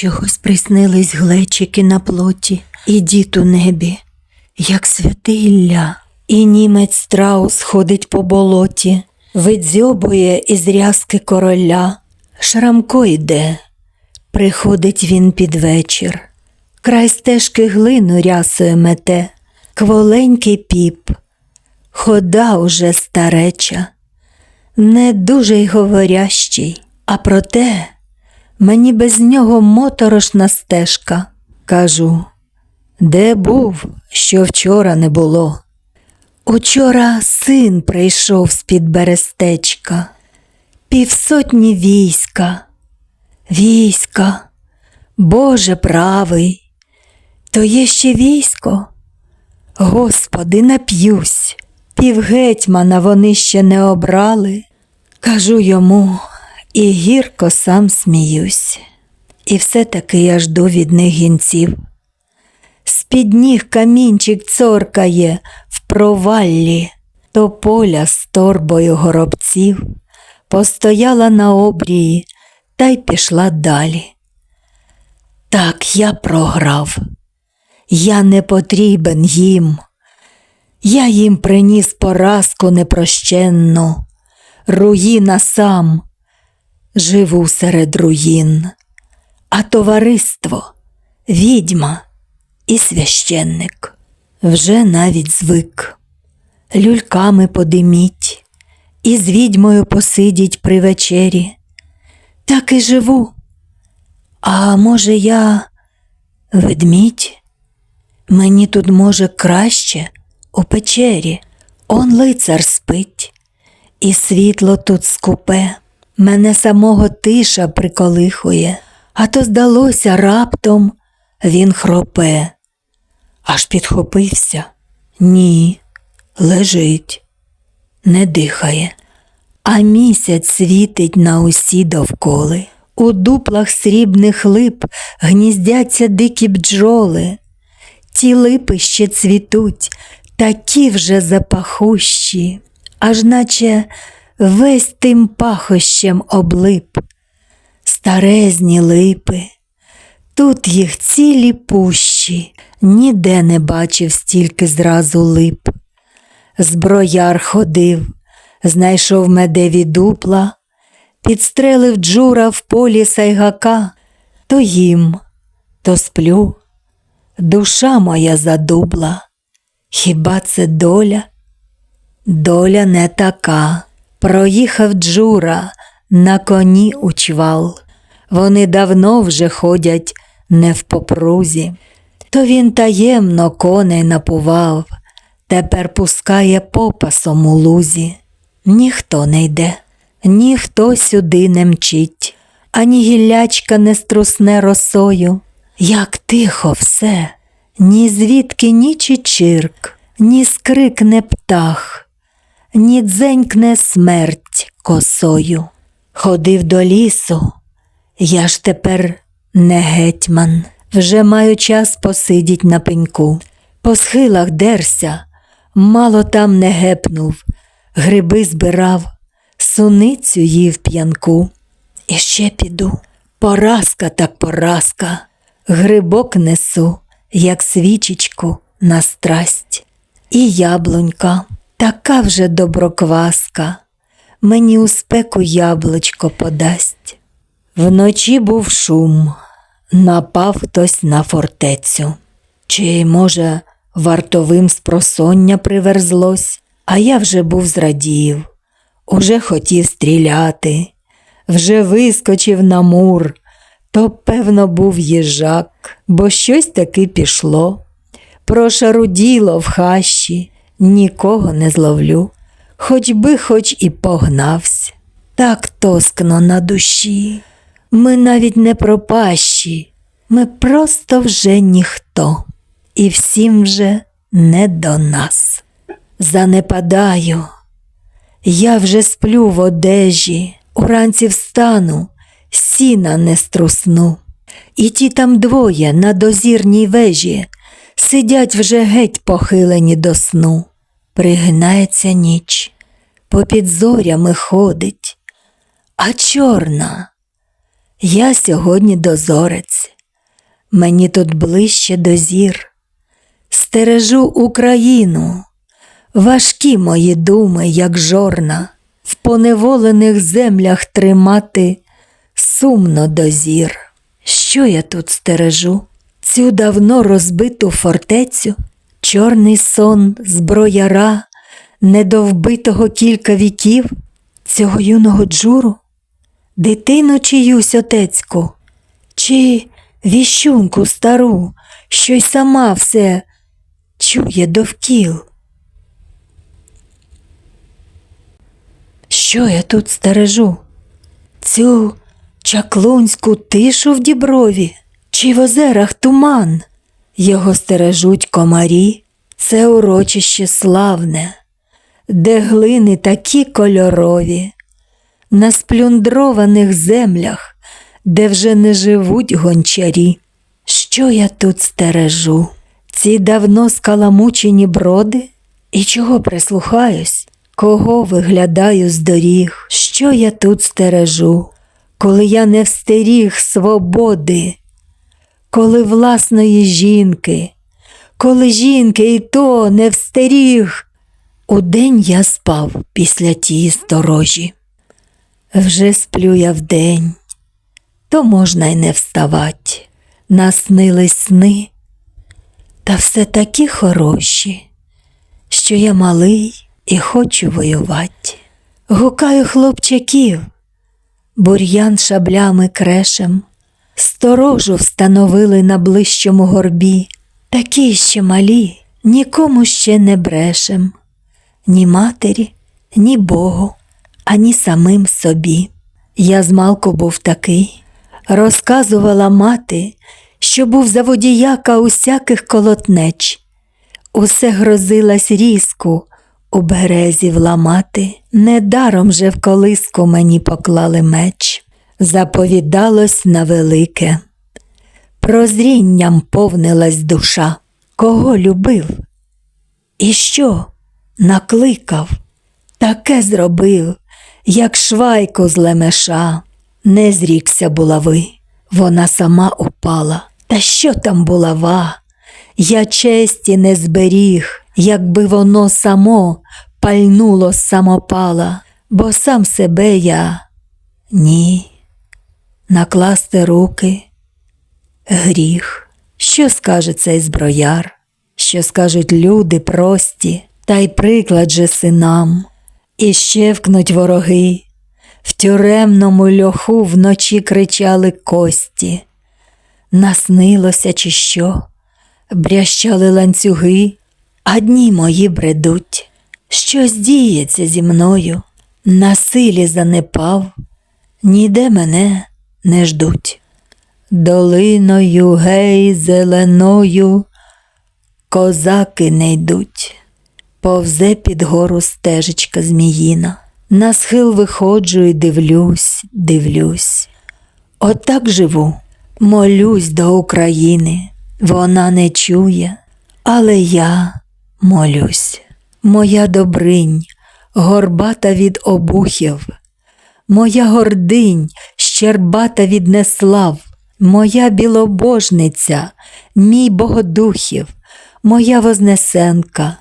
Чогось приснились глечики на плоті, і дід у небі, як святий Ілля, і німець страус ходить по болоті, видзьобує із рязки короля. Шрамко йде, приходить він під вечір, край стежки глину рясою мете, кволенький піп, хода уже стареча, не дуже й говорящий, а проте мені без нього моторошна стежка. Кажу, де був, що вчора не було? Учора син прийшов з-під берестечка, півсотні війська, війська, Боже правий, то є ще військо. Господи, нап'юсь, півгетьмана вони ще не обрали. Кажу йому, і гірко сам сміюсь. І все-таки я жду від них гінців. З-під ніг камінчик цоркає в проваллі, то поля з торбою горобців постояла на обрії та й пішла далі. Так я програв, я не потрібен їм. Я їм приніс поразку непрощенну, руїна сам, живу серед руїн, а товариство відьма і священник вже навіть звик. Люльками подиміть, і з відьмою посидіть при вечері. Так і живу. А може, я ведмідь? Мені тут може краще у печері. Он лицар спить, і світло тут скупе, мене самого тиша приколихує, а то здалося раптом він хропе. Аж підхопився. Ні, лежить, не дихає, а місяць світить на усі довколи. У дуплах срібних лип гніздяться дикі бджоли. Ті липи ще цвітуть, такі вже запахущі, аж наче весь тим пахощем облип. Старезні липи, тут їх цілі пущі, ніде не бачив стільки зразу лип. Зброяр ходив, знайшов медеві дупла, підстрелив джура в полі сайгака, то їм, то сплю. Душа моя задубла, хіба це доля? Доля не така. Проїхав джура на коні у чвал. Вони давно вже ходять не в попрузі. То він таємно коней напував, тепер пускає попасом у лузі. Ніхто не йде, ніхто сюди не мчить, ані гіллячка не струсне росою. Як тихо все, ні звідки ніч і чирк, ні скрикне птах, ні дзенькне смерть косою. Ходив до лісу, я ж тепер не гетьман, вже маю час посидіть на пеньку. По схилах дерся, мало там не гепнув, гриби збирав, суницю їв п'янку. І ще піду. Поразка так поразка, грибок несу, як свічечку на страсть. І яблунька, така вже доброкваска, мені у спеку яблучко подасть. Вночі був шум, напав хтось на фортецю. Чи, може, вартовим спросоння приверзлось, а я вже був зрадів, уже хотів стріляти, вже вискочив на мур, то, певно, був їжак, бо щось таки пішло. Прошаруділо в хащі, нікого не зловлю, хоч би хоч і погнався. Так тоскно на душі. Ми навіть не пропащі, ми просто вже ніхто, і всім вже не до нас. Занепадаю, я вже сплю в одежі, уранці встану, сіна не струсну. І ті там двоє на дозірній вежі сидять вже геть похилені до сну. Пригинається ніч, попід зорями ходить, а чорна. Я сьогодні дозорець, мені тут ближче до зір. Стережу Україну, важкі мої думи, як жорна, в поневолених землях тримати сумно дозір. Що я тут стережу? Цю давно розбиту фортецю, чорний сон зброяра, недовбитого кілька віків, цього юного джуру, дитину чиюсь отецьку, чи віщунку стару, що й сама все чує довкіл. Що я тут стережу? Цю чаклунську тишу в діброві, чи в озерах туман? Його стережуть комарі, це урочище славне, де глини такі кольорові, на сплюндрованих землях, де вже не живуть гончарі. Що я тут стережу? Ці давно скаламучені броди? І чого прислухаюсь? Кого виглядаю з доріг? Що я тут стережу, коли я не встеріг свободи, коли власної жінки, коли жінки і то не встеріг? Удень я спав після тії сторожі. Вже сплю я вдень, то можна й не вставать. Наснились сни, та все такі хороші, що я малий і хочу воювати. Гукаю хлопчаків, бур'ян шаблями крешем, сторожу встановили на ближчому горбі, такі ще малі, нікому ще не брешем, ні матері, ні Богу, ані самим собі. Я змалку був такий, розказувала мати, що був за водіяка усяких колотнеч. Усе грозилась різку у березі вламати, недаром же в колиску мені поклали меч, заповідалось на велике. Прозрінням повнилась душа, кого любив, і що накликав, таке зробив, як швайку з лемеша, не зрікся булави, вона сама упала. Та що там булава? Я честі не зберіг, якби воно само пальнуло самопала, бо сам себе я ні. Накласти руки гріх. Що скаже цей зброяр? Що скажуть люди прості, та й приклад же синам, і щевкнуть вороги. В тюремному льоху вночі кричали кості. Наснилося, чи що, брящали ланцюги, а дні мої бредуть. Щось діється зі мною, на силі занепав, ніде мене не ждуть. Долиною гей зеленою козаки не йдуть, повзе під гору стежечка зміїна. На схил виходжу і дивлюсь, дивлюсь. Отак живу, молюсь до України, вона не чує, але я молюсь. Моя добринь, горбата від обухів, моя гординь, щербата від неслав, моя білобожниця, мій богодухів, моя вознесенка,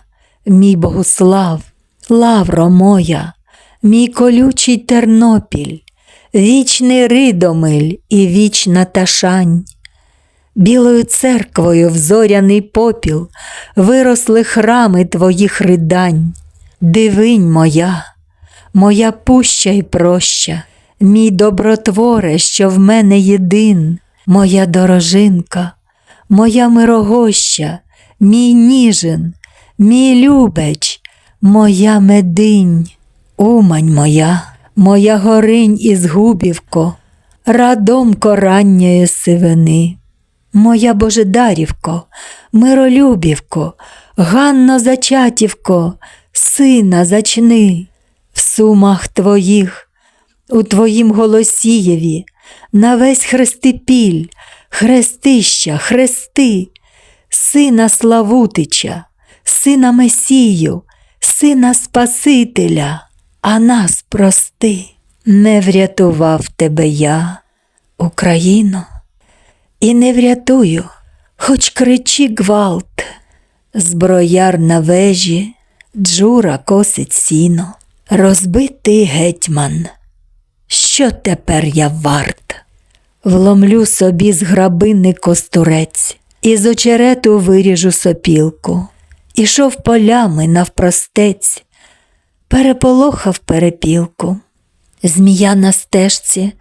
мій богослав, лавро моя мій колючий Тернопіль, вічний Ридомиль і вічна Ташань. Білою церквою в зоряний попіл виросли храми твоїх ридань. Дивинь моя, моя пуща й проща, мій добротворе, що в мене єдин, моя дорожинка, моя мирогоща, мій ніжин, мій любеч, моя мединь. Умань моя, моя горинь із губівко, радомко ранньої сивини, моя Божедарівко, миролюбівко, Ганно зачатівко, сина зачни, сумах твоїх, у твоїм голосієві, на весь хрестипіль, хрестища, хрести, сина Славутича, сина Месію, сина Спасителя. А нас прости, не врятував тебе я, Україно, і не врятую, хоч кричи гвалт. Зброяр на вежі, джура косить сіно, розбитий гетьман. Що тепер я варт? Вломлю собі з грабини костурець, і з очерету виріжу сопілку. Ішов полями навпростець, переполохав перепілку. Змія на стежці,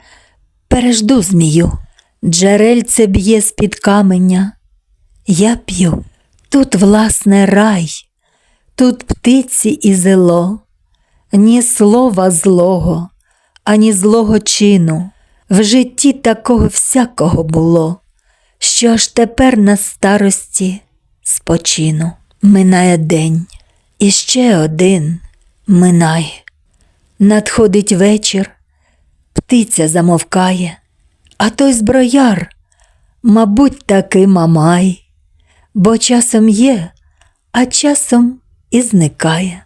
пережду змію, джерельце б'є з-під каменя. Я п'ю, тут власне рай, тут птиці і зело, ні слова злого, ані злого чину. В житті такого всякого було, що аж тепер на старості спочину. Минає день, і ще один минає. Надходить вечір, птиця замовкає, а той зброяр, мабуть, таки мамай, бо часом є, а часом і зникає.